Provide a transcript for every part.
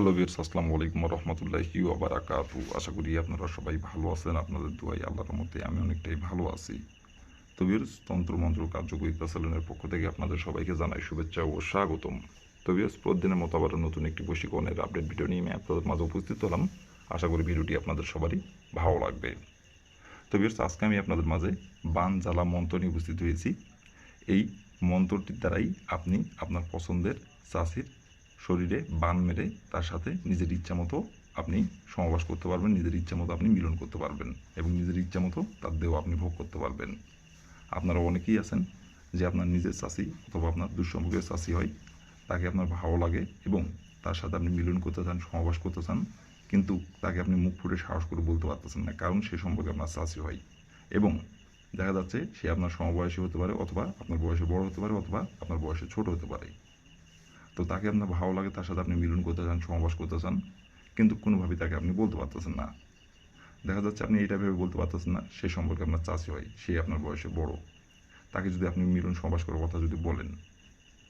Hello বিয়ার্স আসসালামু আলাইকুম রহমতুল্লাহি ওবারাকাতু আশা করি আপনারা সবাই ভালো আছেন, আপনাদের দোয়াই আল্লাহর মতে আমি অনেকটাই ভালো আছি। তো বিয়ার্স তন্ত্রমন্ত্র কার্যকরিতা সেলুনের পক্ষ থেকে আপনাদের সবাইকে জানাই শুভেচ্ছা ও স্বাগতম। তো বিয়ার্স প্রতিদিনের মতো আবার নতুন একটি প্রশিক্ষণের আপডেট ভিডিও নিয়ে আমি আপনাদের মাঝে উপস্থিত হলাম। আশা করি ভিডিওটি আপনাদের সবারই ভালো লাগবে। তো বিয়ার্স আজকে আমি আপনাদের মাঝে বান জ্বালা মন্ত্র নিয়ে উপস্থিত হয়েছি। এই মন্ত্রটির দ্বারাই আপনি আপনার পছন্দের চাষির শরীরে বান মেরে তার সাথে নিজের ইচ্ছা মতো আপনি সমাবাস করতে পারবেন, নিজের ইচ্ছা মতো আপনি মিলন করতে পারবেন এবং নিজের ইচ্ছা মতো তার দেহ আপনি ভোগ করতে পারবেন। আপনারা অনেকেই আছেন যে আপনার নিজের চাষি অথবা আপনার দুঃসম্পর্কের চাষি হয়, তাকে আপনার ভালো লাগে এবং তার সাথে আপনি মিলন করতে চান সমাবাস করতে চান, কিন্তু তাকে আপনি মুখ ফুটে সাহস করে বলতে পারতেছেন না, কারণ সে সম্পর্কে আপনার চাষি হয় এবং দেখা যাচ্ছে সে আপনার সমবয়সী হতে পারে অথবা আপনার বয়সে বড় হতে পারে অথবা আপনার বয়সে ছোট হতে পারে। তো তাকে আপনার ভালো লাগে, তার সাথে আপনি মিলন করতে চান সমাবাস করতে চান, কিন্তু কোনোভাবেই তাকে আপনি বলতে পারতেছেন না। দেখা যাচ্ছে আপনি এটা ভেবে বলতে পারতেছেন না, সে সম্পর্কে আপনার চাষি হয়, সে আপনার বয়সে বড়। তাকে যদি আপনি মিলন সমাবাস করার কথা যদি বলেন,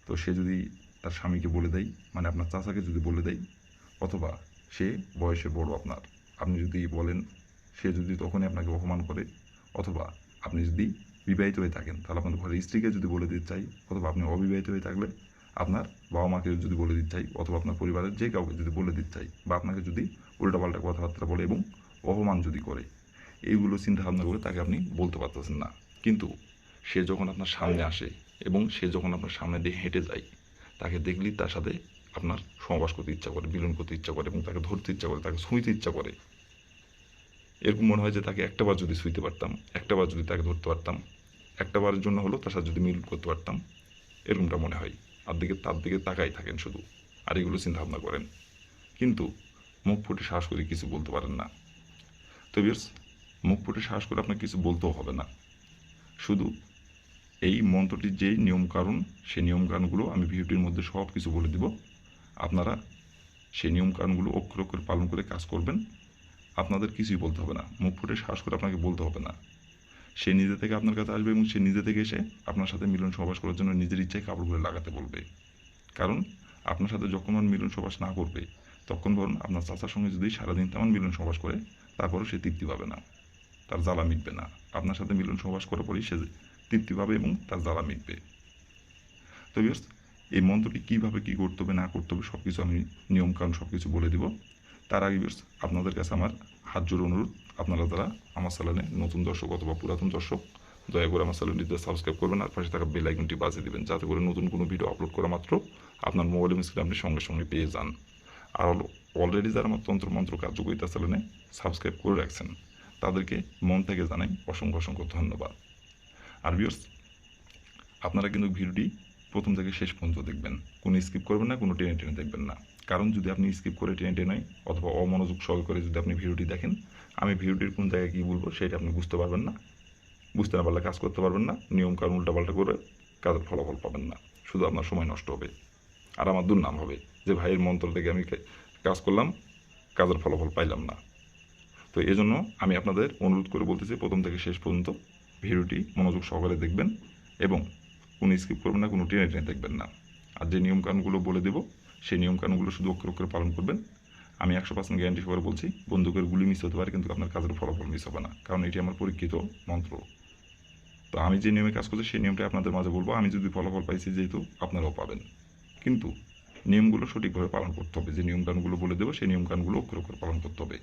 তো সে যদি তার স্বামীকে বলে দেয় মানে আপনার চাচাকে যদি বলে দেয়, অথবা সে বয়সে বড় আপনার, আপনি যদি বলেন, সে যদি তখনই আপনাকে অপমান করে, অথবা আপনি যদি বিবাহিত হয়ে থাকেন, তাহলে আপনার ঘরের স্ত্রীকে যদি বলে দিতে চাই অথবা আপনি অবিবাহিত হয়ে থাকলে আপনার বাবা মাকে যদি বলে দিতে চাই, অথবা আপনার পরিবারের যে কাউকে যদি বলে দিতে চাই, বা আপনাকে যদি উল্টাপাল্টা কথাবার্তা বলে এবং অপমান যদি করে, এইগুলো চিন্তা ভাবনা করে তাকে আপনি বলতে পারতেছেন না। কিন্তু সে যখন আপনার সামনে আসে এবং সে যখন আপনার সামনে দিয়ে হেঁটে যায়, তাকে দেখলেই তার সাথে আপনার সমাবাস করতে ইচ্ছা করে, মিলন করতে ইচ্ছা করে এবং তাকে ধরতে ইচ্ছা করে, তাকে ছুঁইতে ইচ্ছা করে। এরকম মনে হয় যে তাকে একটাবার যদি ছুঁইতে পারতাম একটাবার যদি তাকে ধরতে পারতাম একটাবারের জন্য হলো তার সাথে যদি মিলন করতে পারতাম, এরকমটা মনে হয়। আর দিকে, তার দিকে তাকাই থাকেন শুধু, আর এগুলো চিন্তা ভাবনা করেন। কিন্তু মুখ ফুটে সাহস করে কিছু বলতে পারেন না। তো বিয়ার্স, মুখ ফুটে সাহস করে আপনাকে কিছু বলতেও হবে না। শুধু এই মন্ত্রটির যেই নিয়মকানুন সেই নিয়মকানুনগুলো আমি ভিডিওটির মধ্যে সব কিছু বলে দিব। আপনারা সেই নিয়মকানুনগুলো অক্ষর অক্ষরে পালন করে কাজ করবেন। আপনাদের কিছুই বলতে হবে না। মুখ ফুটে সাহস করে আপনাকে বলতে হবে না। সে নিজে থেকে আপনার কাছে আসবে এবং সে নিজে থেকে এসে আপনার সাথে মিলন সবাস করার জন্য নিজের ইচ্ছায় কাপড়গুলো লাগাতে বলবে। কারণ আপনার সাথে যখন মিলন সবাস না করবে, তখন বরং আপনার চাচার সঙ্গে যদি সারাদিন তেমন মিলন সবাস করে, তারপরেও সে তৃপ্তি পাবে না। তার জ্বালা মিটবে না। আপনার সাথে মিলন সবাস করার পরেই সে তৃপ্তি পাবে এবং তার জ্বালা মিটবে। তো বিয়ার্স এই মন্ত্রটি কীভাবে কী করতে হবে, না করতে হবে সব কিছু আমি নিয়মকানুন সব কিছু বলে দিব। তার আগে বিয়ার্স আপনাদের কাছে আমার হাত জোর অনুরোধ। আপনারা যারা আমার চ্যানেলে নতুন দর্শক অথবা পুরাতন দর্শক, দয়া করে আমার চ্যানেলটিতে সাবস্ক্রাইব করবেন আর পাশে থাকা বেল আইকনটি বাজিয়ে দেবেন, যাতে করে নতুন কোনো ভিডিও আপলোড করা মাত্র আপনার মোবাইল স্ক্রিনে আপনি সঙ্গে সঙ্গে পেয়ে যান। আর অলরেডি যারা আমার তন্ত্রমন্ত্র কার্যকরিতা চ্যানেলে সাবস্ক্রাইব করে রাখছেন, তাদেরকে মন থেকে জানাই অসংখ্য অসংখ্য ধন্যবাদ। আর বিয়ার্স আপনারা কিন্তু ভিডিওটি প্রথম থেকে শেষ পর্যন্ত দেখবেন, কোনো স্কিপ করবেন না, কোনো টেনে টেনে দেখবেন না। কারণ যদি আপনি স্কিপ করে টেনে টেনে অথবা অমনোযোগ সহকারে যদি আপনি ভিডিওটি দেখেন, আমি ভিডিওটির কোন জায়গায় কী বলব সেটা আপনি বুঝতে পারবেন না। বুঝতে না পারলে কাজ করতে পারবেন না, নিয়ম কারণ উল্টাপাল্টা করে কাজের ফলাফল পাবেন না। শুধু আপনার সময় নষ্ট হবে আর আমার দুর্নাম হবে যে ভাইয়ের মন্ত্র থেকে আমি কাজ করলাম, কাজের ফলাফল পাইলাম না। তো এই জন্য আমি আপনাদের অনুরোধ করে বলতেছি, প্রথম থেকে শেষ পর্যন্ত ভিডিওটি মনোযোগ সহকারে দেখবেন এবং কোনো স্কিপ করবেন না, কোনো টেনে টেনে দেখবেন না। আর যে নিয়মকানুনগুলো বলে দেবো সেই নিয়মকানুনগুলো শুধু অক্ষর অক্ষরে পালন করবেন। আমি একশো পার্সেন্ট গ্যারান্টি সহকারে বলছি, বন্দুকের গুলি মিস হতে পারে, কিন্তু আপনার কাজের ফলাফল মিস হবে না, কারণ এটি আমার পরীক্ষিত মন্ত্র। তো আমি যে নিয়মে কাজ করছি, সেই নিয়মটা আপনাদের মাঝে বলব। আমি যদি ফলাফল পাইছি, যেহেতু আপনারাও পাবেন। কিন্তু নিয়মগুলো সঠিকভাবে পালন করতে হবে। যে নিয়মকানুনগুলো বলে দেবো, সেই নিয়মকানুনগুলো অক্ষর অক্ষর পালন করতে হবে।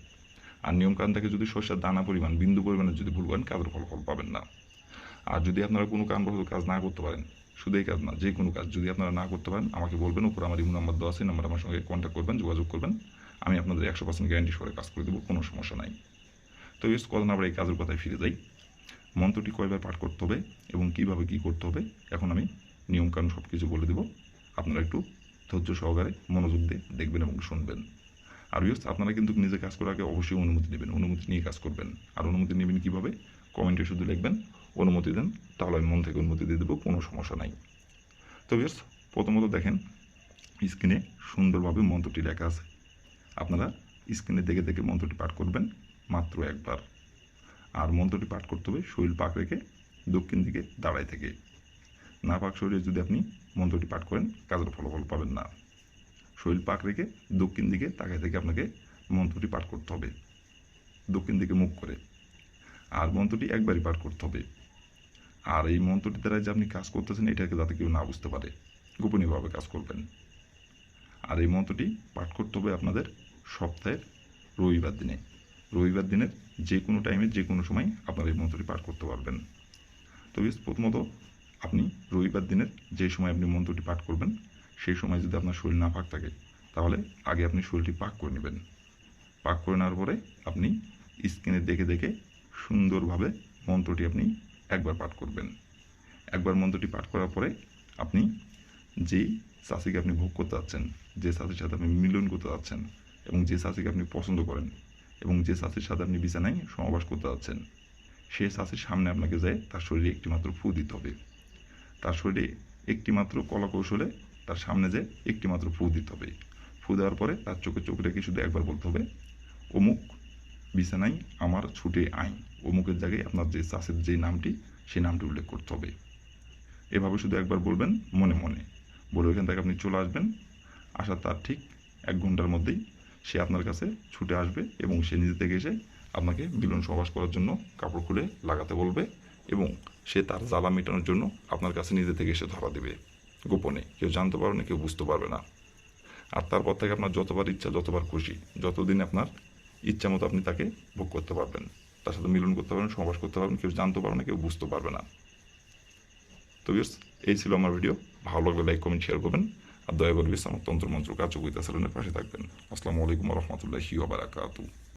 আর নিয়মকানুন থেকে যদি শস্যের দানা পরিমাণ, বিন্দু পরিমাণে যদি ভুল করেন, কাজের ফলাফল পাবেন না। আর যদি আপনারা কোনো কারণবশত কাজ না করতে পারেন শুধু এই কাজ না, যে কোনো কাজ যদি আপনারা না করতে পারেন, আমাকে বলবেন, উপর আমার ইমো নাম্বার দেওয়া আছে নাম্বার আমার সঙ্গে কন্ট্যাক্ট করবেন, যোগাযোগ করবেন, আমি আপনাদের একশো পার্সেন্ট গ্যারান্টি সহকারে কাজ করে দেবো, কোনো সমস্যা নাই। তো ইউজ কথা না আমরা এই কাজের কথায় ফিরে যাই। মন্ত্রটি কয়বার পাঠ করতে হবে এবং কীভাবে কী করতে হবে, এখন আমি নিয়মকানুন সব কিছু বলে দেবো। আপনারা একটু ধৈর্য সহকারে মনোযোগ দিয়ে দেখবেন এবং শুনবেন। আর ইউস আপনারা কিন্তু নিজে কাজ করার আগে অবশ্যই অনুমতি নেবেন, অনুমতি নিয়ে কাজ করবেন। আর অনুমতি নেবেন কীভাবে? কমেন্টে শুধু লিখবেন, অনুমতি দেন তাহলে আমি মন থেকে অনুমতি দিয়ে দেবো, কোনো সমস্যা নাই। তো বিয়ার্স প্রথমত দেখেন স্ক্রিনে সুন্দরভাবে মন্ত্রটি লেখা আছে। আপনারা স্ক্রিনে দেখে দেখে মন্ত্রটি পাঠ করবেন মাত্র একবার। আর মন্ত্রটি পাঠ করতে হবে শরীর পাক রেখে দক্ষিণ দিকে দাঁড়ায় থেকে। না পাক শরীরে যদি আপনি মন্ত্রটি পাঠ করেন, কাজের ফলাফল পাবেন না। শরীর পাক রেখে দক্ষিণ দিকে তাকায় থেকে আপনাকে মন্ত্রটি পাঠ করতে হবে। দক্ষিণ দিকে মুখ করে। আর মন্ত্রটি একবারই পাঠ করতে হবে। আর এই মন্ত্রটি দ্বারা যে আপনি কাজ করতেছেন, এটাকে যাতে কেউ না বুঝতে পারে, গোপনীয়ভাবে কাজ করবেন। আর এই মন্ত্রটি পাঠ করতে হবে আপনাদের সপ্তাহের রবিবার দিনে। রবিবার দিনের যে কোনো টাইমে যে কোনো সময় আপনারা এই মন্ত্রটি পাঠ করতে পারবেন। তবে প্রথমত আপনি রবিবার দিনের যে সময় আপনি মন্ত্রটি পাঠ করবেন, সেই সময় যদি আপনার শরীর না পাক থাকে, তাহলে আগে আপনি শরীরটি পাক করে নেবেন। পাক করে নেওয়ার পরে আপনি স্ক্রিনে দেখে দেখে সুন্দরভাবে মন্ত্রটি আপনি একবার পাঠ করবেন। একবার মন্ত্রটি পাঠ করার পরে আপনি যেই চাষিকে আপনি ভোগ করতে যাচ্ছেন, যে চাষির সাথে আপনি মিলন করতে যাচ্ছেন এবং যে চাষিকে আপনি পছন্দ করেন এবং যে চাষির সাথে আপনি বিছানায় সমাবাস করতে যাচ্ছেন সেই চাষির সামনে আপনাকে যায় তার শরীরে একটিমাত্র ফু দিতে হবে। তার শরীরে একটিমাত্র কলা কৌশলে তার সামনে যে একটিমাত্র ফু দিতে হবে। ফু দেওয়ার পরে তার চোখে চোখ রেখে শুধু একবার বলতে হবে, অমুক বিছানায় আমার ছুটে আইন অমুকের জায়গায় আপনার যে চাষের যে নামটি, সেই নামটি উল্লেখ করতে হবে। এভাবে শুধু একবার বলবেন মনে মনে। বলে ওইখান থেকে আপনি চলে আসবেন। আসার তার ঠিক এক ঘণ্টার মধ্যেই সে আপনার কাছে ছুটে আসবে এবং সে নিজে থেকে এসে আপনাকে মিলন সহবাস করার জন্য কাপড় খুলে লাগাতে বলবে এবং সে তার জ্বালা মেটানোর জন্য আপনার কাছে নিজে থেকে এসে ধরা দেবে। গোপনে কেউ জানতে পারবে না, কেউ বুঝতে পারবে না। আর তারপর থেকে আপনার যতবার ইচ্ছা, যতবার খুশি, যতদিন আপনার ইচ্ছা মতো আপনি তাকে ভোগ করতে পারবেন। তার সাথে মিলন করতে পারবেন, সহবাস করতে পারবেন, কেউ জানতে পারবে না, কেউ বুঝতে পারবে না। তো বিয়ার্স এই ছিল আমার ভিডিও ভালো লাগলে লাইক কমেন্ট শেয়ার করবেন। আর দয়া করে বিশ্রাম তন্ত্র মন্ত্র কার্যকরিতা সেলুনের পাশে থাকবেন। আসসালামু আলাইকুম রহমতুল্লাহি ওবারাকাতু